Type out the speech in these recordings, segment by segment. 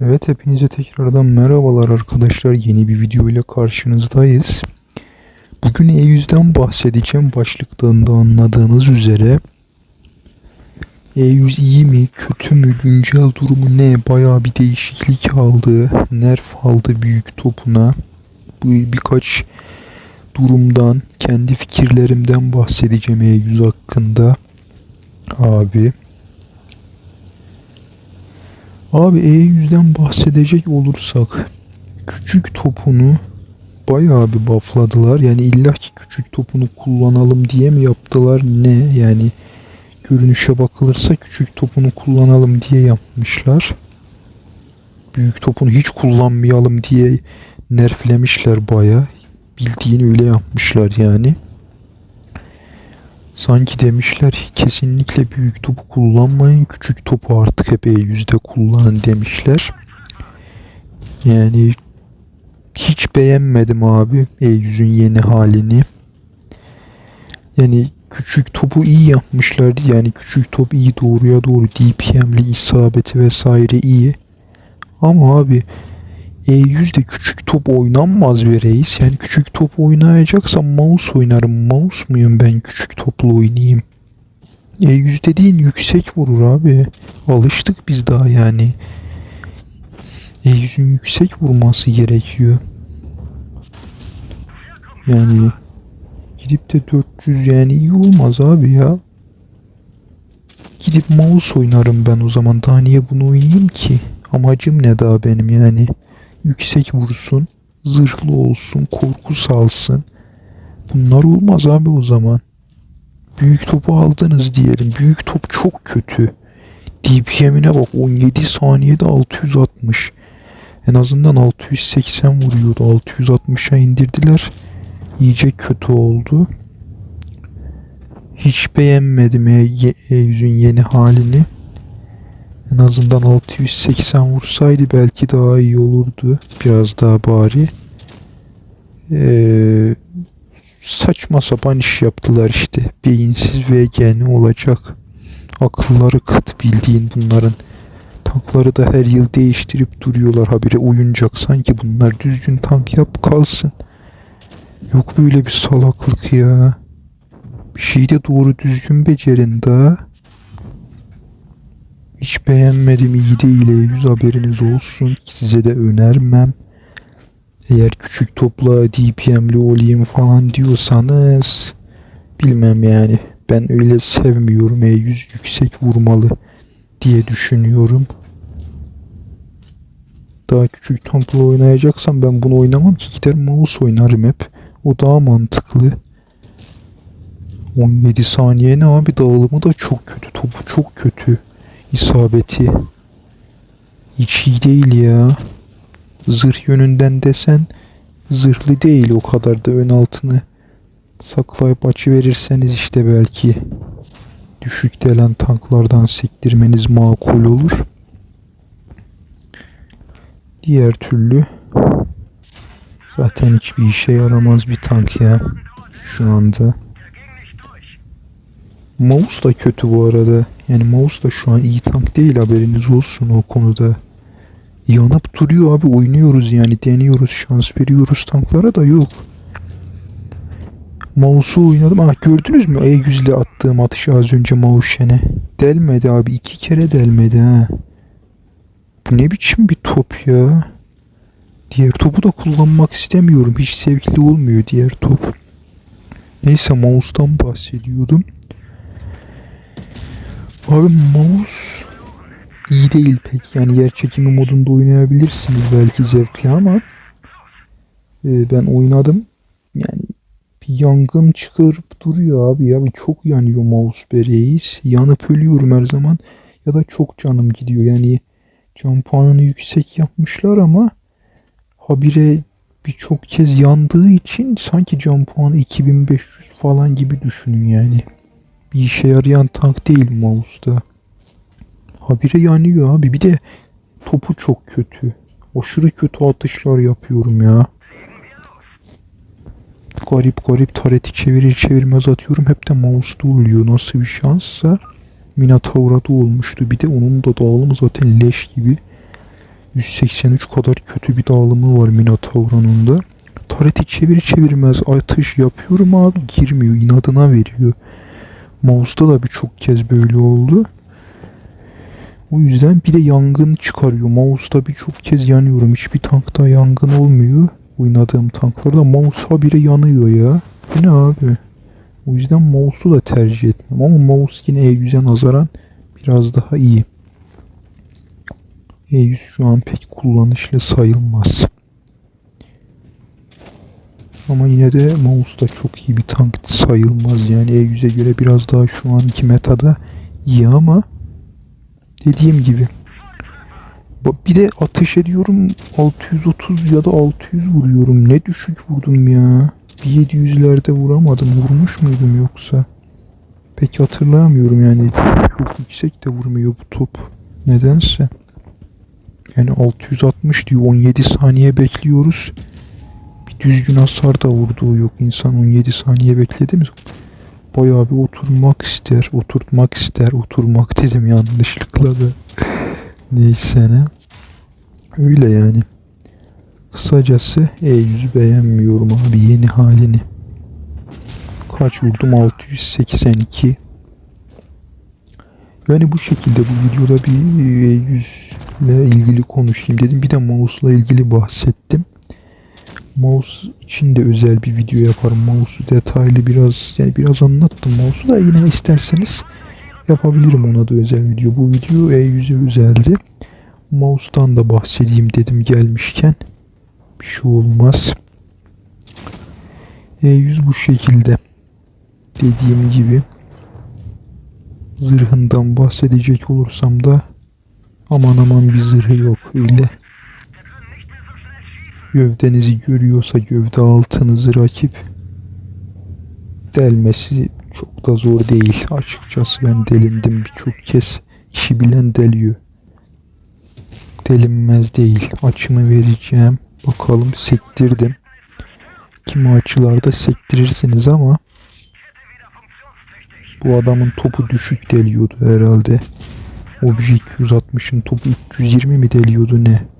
Evet hepinize tekrardan merhabalar arkadaşlar. Yeni bir video ile karşınızdayız. Bugün E100'den bahsedeceğim. Başlıktan da anladığınız üzere. E100 iyi mi, kötü mü, güncel durumu ne? Bayağı bir değişiklik aldı. Nerf aldı büyük topuna. Bu birkaç durumdan, kendi fikirlerimden bahsedeceğim E100 hakkında. Abi. Abi E100'den bahsedecek olursak küçük topunu bayağı bir buffladılar. Yani illa ki küçük topunu kullanalım diye mi yaptılar ne? Yani görünüşe bakılırsa küçük topunu kullanalım diye yapmışlar. Büyük topunu hiç kullanmayalım diye nerflemişler bayağı. Bildiğin öyle yapmışlar yani. Sanki demişler kesinlikle büyük topu kullanmayın. Küçük topu artık hep E100'de kullanın demişler. Yani hiç beğenmedim abi E100'ün yeni halini. Yani küçük topu iyi yapmışlardı. Yani küçük top iyi doğruya doğru DPM'li isabeti vesaire iyi. Ama abi E100'de küçük top oynanmaz be reis. Yani küçük top oynayacaksam mouse oynarım. Mouse muyum ben küçük topla oynayayım? E100 dediğin yüksek vurur abi. Alıştık biz daha yani. E100'ün yüksek vurması gerekiyor. Yani gidip de 400 yani iyi olmaz abi ya. Gidip mouse oynarım ben o zaman. Daha niye bunu oynayayım ki? Amacım ne daha benim yani? Yüksek vursun, zırhlı olsun, korku salsın. Bunlar olmaz abi o zaman. Büyük topu aldınız diyelim. Büyük top çok kötü. DPM'ine bak 17 saniyede 660. En azından 680 vuruyordu. 660'a indirdiler. İyice kötü oldu. Hiç beğenmedim E- E100'ün yeni halini. En azından 680 vursaydı belki daha iyi olurdu. Biraz daha bari. Ee, saçma sapan iş yaptılar işte. Beyinsiz VG olacak? Akılları kıt bildiğin bunların. Tankları da her yıl değiştirip duruyorlar. Habire oyuncak sanki bunlar düzgün tank yap kalsın. Yok böyle bir salaklık ya. Bir şeyi de doğru düzgün becerin daha. Hiç beğenmedim iyi değil yüz haberiniz olsun. Size de önermem. Eğer küçük topla DPM'li olayım falan diyorsanız bilmem yani. Ben öyle sevmiyorum E100 yüksek vurmalı diye düşünüyorum. Daha küçük topla oynayacaksam ben bunu oynamam ki gider mouse oynarım hep. O daha mantıklı. 17 saniye ne abi dağılımı da çok kötü. Topu çok kötü. İsabeti. Hiç iyi değil ya. Zırh yönünden desen zırhlı değil o kadar da ön altını saklayıp açı verirseniz işte belki düşük delen tanklardan sektirmeniz makul olur. Diğer türlü zaten hiçbir işe yaramaz bir tank ya şu anda. Mouse da kötü bu arada. Yani mouse da şu an iyi tank değil haberiniz olsun o konuda. Yanıp duruyor abi oynuyoruz yani deniyoruz şans veriyoruz tanklara da yok. Mouse'u oynadım. Ah gördünüz mü E100 ile attığım atışı az önce Mauşen'e. Delmedi abi iki kere delmedi ha. Bu ne biçim bir top ya. Diğer topu da kullanmak istemiyorum. Hiç sevkli olmuyor diğer top. Neyse mouse'dan bahsediyordum. Abi mouse iyi değil pek. Yani yer çekimi modunda oynayabilirsiniz belki zevkli ama e, ben oynadım. Yani bir yangın çıkarıp duruyor abi ya. Çok yanıyor mouse be reis. Yanıp ölüyorum her zaman. Ya da çok canım gidiyor. Yani can puanını yüksek yapmışlar ama habire birçok kez yandığı için sanki can puanı 2500 falan gibi düşünün yani. Bir işe yarayan tank değil mouse'da. Habire yanıyor abi. Bir de topu çok kötü. Aşırı kötü atışlar yapıyorum ya. Garip garip tareti çevirir çevirmez atıyorum. Hep de mouse'da oluyor. Nasıl bir şanssa. Minotaur'a da olmuştu. Bir de onun da dağılımı zaten leş gibi. 183 kadar kötü bir dağılımı var Minotaur'un da. Tareti çevir çevirmez atış yapıyorum abi girmiyor inadına veriyor. Mouse'da da birçok kez böyle oldu. O yüzden bir de yangın çıkarıyor. Mouse'da birçok kez yanıyorum. Hiçbir tankta yangın olmuyor. Oynadığım tanklarda mouse habire yanıyor ya. Bu ne abi? O yüzden mouse'u da tercih etmem. Ama mouse yine E100'e nazaran biraz daha iyi. E100 şu an pek kullanışlı sayılmaz. Ama yine de mouse da çok iyi bir tank sayılmaz. Yani E100'e göre biraz daha şu anki metada iyi ama dediğim gibi bir de ateş ediyorum 630 ya da 600 vuruyorum. Ne düşük vurdum ya. Bir 700'lerde vuramadım. Vurmuş muydum yoksa? Pek hatırlamıyorum yani. Çok yüksek de vurmuyor bu top. Nedense. Yani 660 diyor 17 saniye bekliyoruz. Düzgün hasar da vurduğu yok. İnsan 17 saniye bekledi mi? Bayağı bir oturmak ister, oturtmak ister, oturmak dedim yanlışlıkla da. Neyse ne. Öyle yani. Kısacası E100 beğenmiyorum abi yeni halini. Kaç vurdum? 682. Yani bu şekilde bu videoda bir E100 ile ilgili konuşayım dedim. Bir de mouse'la ilgili bahsettim. Mouse için de özel bir video yaparım. Mouse'u detaylı biraz yani biraz anlattım mouse'u da yine isterseniz yapabilirim ona da özel video. Bu video E100'e özeldi. Mouse'dan da bahsedeyim dedim gelmişken. Bir şey olmaz. E100 bu şekilde. Dediğim gibi zırhından bahsedecek olursam da aman aman bir zırhı yok öyle. Gövdenizi görüyorsa gövde altınızı rakip delmesi çok da zor değil. Açıkçası ben delindim birçok kez. İşi bilen deliyor. Delinmez değil. Açımı vereceğim. Bakalım sektirdim. Kimi açılarda sektirirsiniz ama bu adamın topu düşük deliyordu herhalde. Obje 260'ın topu 320 mi deliyordu ne?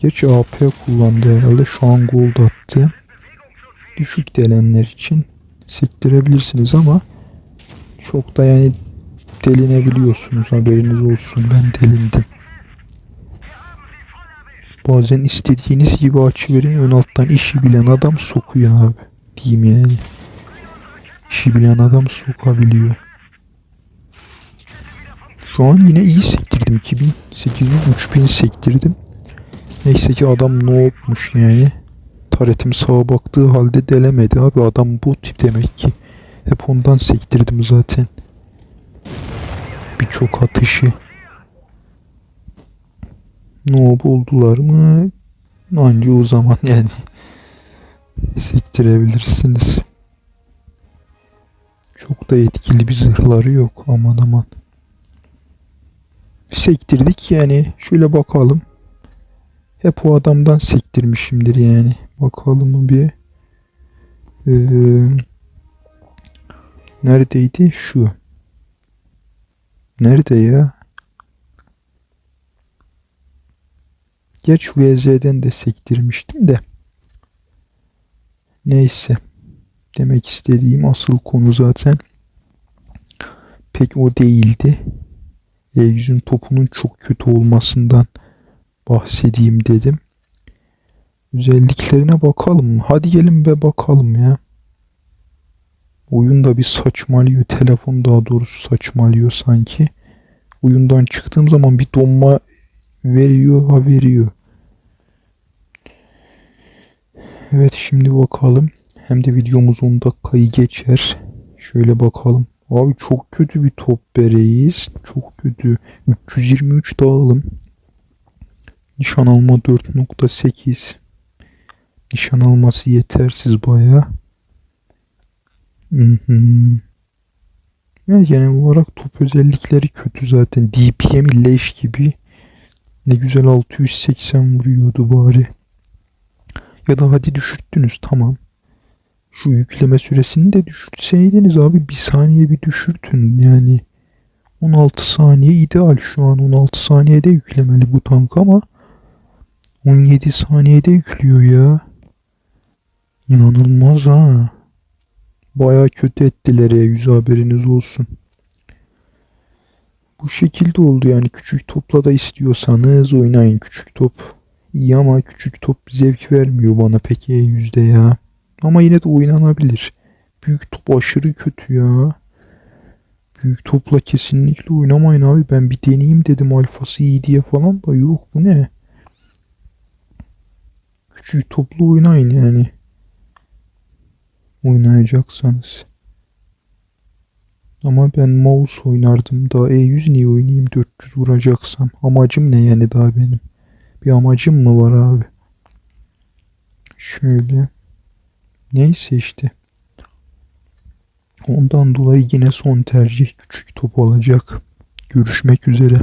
Geç AP kullandı herhalde. Şu an gold attı. Düşük delenler için sektirebilirsiniz ama çok da yani delinebiliyorsunuz haberiniz olsun ben delindim. Bazen istediğiniz gibi açı verin ön alttan işi bilen adam sokuyor abi. Diyeyim yani. İşi bilen adam sokabiliyor. Şu an yine iyi sektirdim. 2800 3000 sektirdim. Neyse ki adam ne yapmış yani. Taretim sağa baktığı halde delemedi abi. Adam bu tip demek ki. Hep ondan sektirdim zaten. Birçok atışı. Ne buldular mı? Anca o zaman yani. Sektirebilirsiniz. Çok da etkili bir zırhları yok aman aman. Sektirdik yani. Şöyle bakalım. Hep o adamdan sektirmişimdir yani. Bakalım bir. Ee, neredeydi? Şu. Nerede ya? Geç VZ'den de sektirmiştim de. Neyse. Demek istediğim asıl konu zaten pek o değildi. E100'ün topunun çok kötü olmasından bahsedeyim dedim. Özelliklerine bakalım. Hadi gelin be bakalım ya. Oyun da bir saçmalıyor. Telefon daha doğrusu saçmalıyor sanki. Oyundan çıktığım zaman bir donma veriyor ha veriyor. Evet şimdi bakalım. Hem de videomuz 10 dakikayı geçer. Şöyle bakalım. Abi çok kötü bir top bereyiz. Çok kötü. 323 dağılım. Nişan alma 4.8. Nişan alması yetersiz baya. Yani genel olarak top özellikleri kötü zaten. DPM leş gibi. Ne güzel 680 vuruyordu bari. Ya da hadi düşürttünüz tamam. Şu yükleme süresini de düşürtseydiniz abi bir saniye bir düşürtün yani. 16 saniye ideal şu an 16 saniyede yüklemeli bu tank ama 17 saniyede yüklüyor ya. İnanılmaz ha. Baya kötü ettiler ya yüz haberiniz olsun. Bu şekilde oldu yani küçük topla da istiyorsanız oynayın küçük top. İyi ama küçük top zevk vermiyor bana pek yüzde ya. Ama yine de oynanabilir. Büyük top aşırı kötü ya. Büyük topla kesinlikle oynamayın abi. Ben bir deneyeyim dedim alfası iyi diye falan da yok bu ne? Küçük toplu oynayın yani. Oynayacaksanız. Ama ben mouse oynardım. Daha E100 niye oynayayım 400 vuracaksam. Amacım ne yani daha benim? Bir amacım mı var abi? Şöyle. Neyse işte. Ondan dolayı yine son tercih küçük top olacak. Görüşmek üzere.